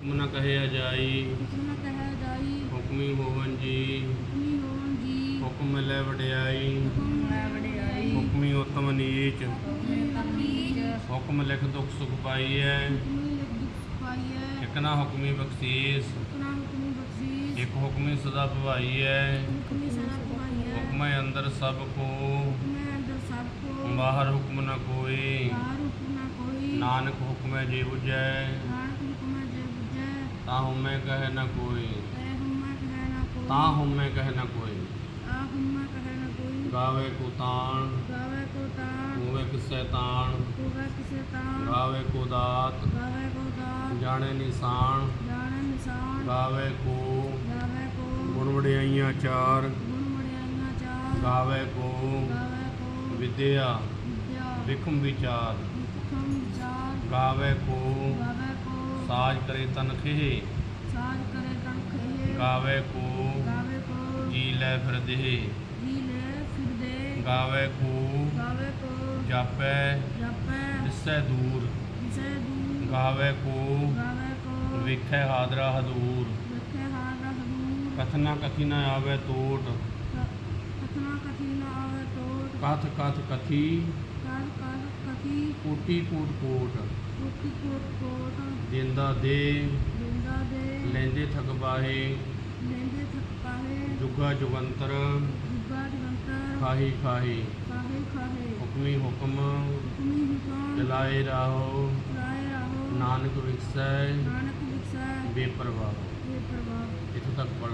ਹੁਕਮ ਨ ਕਹਿਆ ਜਾਈ ਹੁਕਮ ਕਹਿ ਜਾਈ ਹੁਕਮੀ ਹੋਵਨ ਜੀ। ਹੁਕਮੀ ਹੋਣ ਜੀ। ਹੁਕਮ ਲੈ ਵਡਿਆਈ। ਹੁਕਮ ਲੈ ਵਡਿਆਈ। ਹੁਕਮੀ ਉਤਮ ਨੀਚ। ਹੁਕਮੇ ਹੁਕਮ ਲਿਖ ਦੁਖ ਸੁਖ ਪਾਈਐ। ਹੁਕਮੀ ਲਿਖ ਦੁਖ ਪਾਈਐ। ਇਕ ਨਾ ਹੁਕਮੀ ਬਖਸ਼ੀਸ। ਹੁਕਨਾ ਹੁਕਮੀ ਬਖਸ਼ੀਸ਼। ਇਕ ਹੁਕਮੀ ਸਦਾ ਭਵਾਈਐ। ਹੁਕਮੀ ਸਦਾ ਪਾਈਐ ਹੁਕਮੈ ਅੰਦਰ ਸਭ ਕੋ। ਹੁਕਮੇ ਅੰਦਰ ਸਭ ਕੋ। ਬਾਹਰ ਹੁਕਮ ਨ ਕੋਈ। ਬਾਹਰ ਹੁਕਮ ਨਾ ਕੋਈ। ਨਾਨਕ ਹੁਕਮੈ ਜੇ ਬੁਝੈ ਹੁਕਮੇ ਤਾਂ ਹੁਮੈ ਕਹੈ ਨ ਕੋਈ। ਤੈ ਹੁਮਾ ਕਹਿ ਨਾ ਕੋਈ। ਤਾਂ ਹੁਮੈ ਕਹੈ ਨ ਕੋਈ। ਗਾਵੇ ਕੋ ਤਾਣ। ਗਾਵੇ ਕੋ ਤਾਣ। ਹੋਵੇ ਕਿਸੈ ਤਾਣ। ਹੋਵੇ ਕਿਸੇ ਤਾਣ। ਗਾਵੇ ਕੋ ਦਾਤ। ਗਾਵੇ ਕੋ ਦਾਤ। ਜਾਣੇ ਨਿਸ਼ਾਨ। ਜਾਣੇ ਨਿਸ਼ਾਨ। ਗਾਵੇ ਕੋ। ਸਾਜ ਕਰੇ ਤਨ ਖੇ ਸਾਜ ਕਰੇ ਤਨ ਖੇ ਗਾਵੇ ਕੋ ਗਾਵੇ ਕੋ ਜੀ ਲੈ ਫਿਰਦੇ ਜੀ ਲੈ ਫਿਰਦੇ ਗਾਵੇ ਕੋ ਗਾਵੇ ਕੋ ਜਾਪੈ ਜਪੈ। ਦਿਸੈ ਦੂਰ। ਜਿਸੇ ਦੂਰ। ਗਾਵੇ ਕੋ ਗਾਵੇ ਕੋ ਵਿਖੇ ਹਾਦਰਾ ਹਦੂਰ। ਵੇਖੇ ਹਾਰ ਰਹੂ ਕਥਨਾ ਕਥੀ ਨ ਆਵੇ ਟੋਟ ਕਥਨਾ ਕਥੀ ਨਾ ਆਵੇ ਟੋਟ ਕਥ ਕਥ ਕਥੀ ਕਰ ਕਰ ਕਥੀ। ਕੋਟੀ ਕੋਟ ਕੋਟ। ਕੋਟੀ ਕੋਟ ਕੋਟ। ਦਿੰਦਾ ਦੇ। ਦਿੰਦਾ ਦੇ। ਲੈਂਦੇ ਥਕ ਬਾਹੇ। ਲੈਂਦੇ ਥਕ ਪਾਹੇ ਜੁਗਾ ਜੁਗੰਤਰ। ਜੁਗਾ ਜਗੰਤਰ। ਖਾਹੀ ਖਾਹੀ। ਖਾਹੇ ਖਾਹੇ। ਹੁਕਮੀ ਹੁਕਮ। ਹੁਕਮੀ ਹੁਕਮ। ਚਲਾਏ ਰਾਹੋ। ਰਾਏ ਰਾਹੋ। ਨਾਨਕ ਵਿਖਸੈ ਨਾਨਕ ਵਿਖਸੈ ਬੇਪਰਵਾਹ। ਪ੍ਰਭਾਵ ਇੱਥੋਂ ਤੱਕ ਪੜ੍ਹ